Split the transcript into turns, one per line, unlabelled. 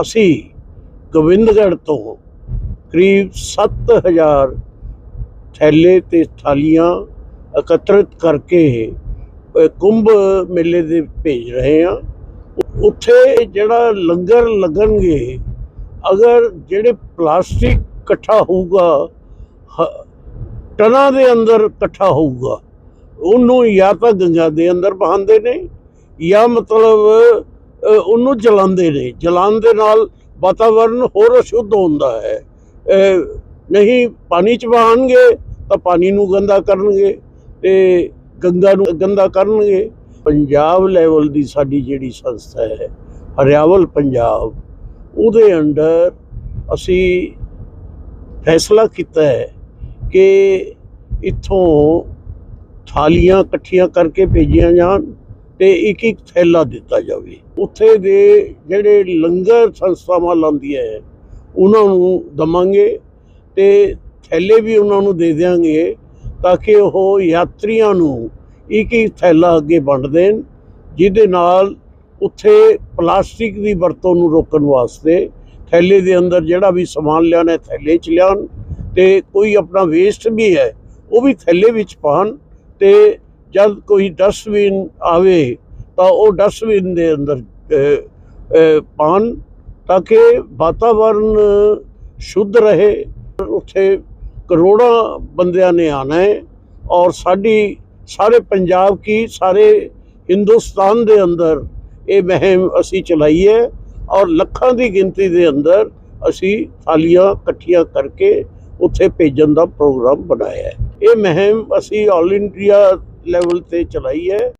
ਅਸੀਂ ਗੋਬਿੰਦਗੜ੍ਹ ਤੋਂ ਕਰੀਬ 7000 ਥੈਲੇ ਤੇ ਥਾਲੀਆਂ ਇਕੱਤਰਿਤ ਕਰਕੇ ਕੁੰਭ ਮੇਲੇ ਦੇ ਭੇਜ ਰਹੇ ਹਾਂ। ਉੱਥੇ ਜਿਹੜਾ ਲੰਗਰ ਲੱਗਣਗੇ, ਅਗਰ ਜਿਹੜੇ ਪਲਾਸਟਿਕ ਇਕੱਠਾ ਹੋਊਗਾ, ਹ- ਟਨਾਂ ਦੇ ਅੰਦਰ ਇਕੱਠਾ ਹੋਊਗਾ, ਉਹਨੂੰ ਜਾਂ ਤਾਂ ਗੰਗਾ ਦੇ ਅੰਦਰ ਬਹਾਉਂਦੇ ਨੇ, ਜਾਂ ਮਤਲਬ ਉਹਨੂੰ ਜਲਾਉਂਦੇ ਨੇ। ਜਲਾਉਣ ਦੇ ਨਾਲ ਵਾਤਾਵਰਨ ਹੋਰ ਅਸ਼ੁੱਧ ਹੁੰਦਾ ਹੈ। ਨਹੀਂ, ਪਾਣੀ ਚ ਬਹਾਉਣਗੇ ਤਾਂ ਪਾਣੀ ਨੂੰ ਗੰਦਾ ਕਰਨਗੇ ਤੇ ਗੰਗਾ ਨੂੰ ਗੰਦਾ ਕਰਨਗੇ। ਪੰਜਾਬ ਲੈਵਲ ਦੀ ਸਾਡੀ ਜਿਹੜੀ ਸੰਸਥਾ ਹੈ, ਹਰਿਆਵਲ ਪੰਜਾਬ, ਉਹਦੇ ਅੰਡਰ ਅਸੀਂ ਫੈਸਲਾ ਕੀਤਾ ਹੈ ਕਿ ਇੱਥੋਂ ਥਾਲੀਆਂ ਇਕੱਠੀਆਂ ਕਰਕੇ ਭੇਜੀਆਂ ਜਾਣ। ਤੇ ਇੱਕ ਇੱਕ ਥੈਲਾ ਦਿੱਤਾ ਜਾਵੇ। ਉੱਥੇ ਦੇ ਜਿਹੜੇ ਲੰਗਰ ਸੰਸਥਾਵਾਂ ਲਾਉਂਦੀਆਂ ਹੈ ਉਹਨਾਂ ਨੂੰ ਦਵਾਂਗੇ ਤੇ ਥੈਲੇ ਵੀ ਉਹਨਾਂ ਨੂੰ ਦੇ ਦਿਆਂਗੇ ਤਾਂ ਕਿ ਉਹ ਯਾਤਰੀਆਂ ਨੂੰ ਇੱਕ ਇੱਕ ਥੈਲਾ ਅੱਗੇ ਵੰਡ ਦੇਣ, ਜਿਹਦੇ ਨਾਲ ਉੱਥੇ ਪਲਾਸਟਿਕ ਦੀ ਵਰਤੋਂ ਨੂੰ ਰੋਕਣ ਵਾਸਤੇ ਥੈਲੇ ਦੇ ਅੰਦਰ ਜਿਹੜਾ ਵੀ ਸਮਾਨ ਲਿਆਉਣਾ ਹੈ ਥੈਲੇ 'ਚ ਲਿਆਉਣ ਤੇ ਕੋਈ ਆਪਣਾ ਵੇਸਟ ਵੀ ਹੈ ਉਹ ਵੀ ਥੈਲੇ ਵਿੱਚ ਪਾਉਣ ਤੇ ਜਦ ਕੋਈ ਡਸਟਬਿਨ ਆਵੇ ਤਾਂ ਉਹ ਡਸਟਬਿਨ ਦੇ ਅੰਦਰ ਅ, ਪਾਉਣ ਤਾਂ ਕਿ ਵਾਤਾਵਰਨ ਸ਼ੁੱਧ ਰਹੇ। ਉੱਥੇ ਕਰੋੜਾਂ ਬੰਦਿਆਂ ਨੇ ਆਣਾ ਹੈ ਔਰ ਸਾਡੀ ਸਾਰੇ ਪੰਜਾਬ ਕੀ ਸਾਰੇ ਹਿੰਦੁਸਤਾਨ ਦੇ ਅੰਦਰ ਇਹ ਮਹਿਮ ਅਸੀਂ ਚਲਾਈ ਹੈ ਔਰ ਲੱਖਾਂ ਦੀ ਗਿਣਤੀ ਦੇ ਅੰਦਰ ਅਸੀਂ ਥਾਲੀਆਂ ਇਕੱਠੀਆਂ ਕਰਕੇ ਉੱਥੇ ਭੇਜਣ ਦਾ ਪ੍ਰੋਗਰਾਮ ਬਣਾਇਆ ਹੈ। ਇਹ ਮਹਿਮ ਅਸੀਂ ਆਲ ਇੰਡੀਆ ਲੈਵਲ ਤੇ ਚਲਾਈ ਹੈ।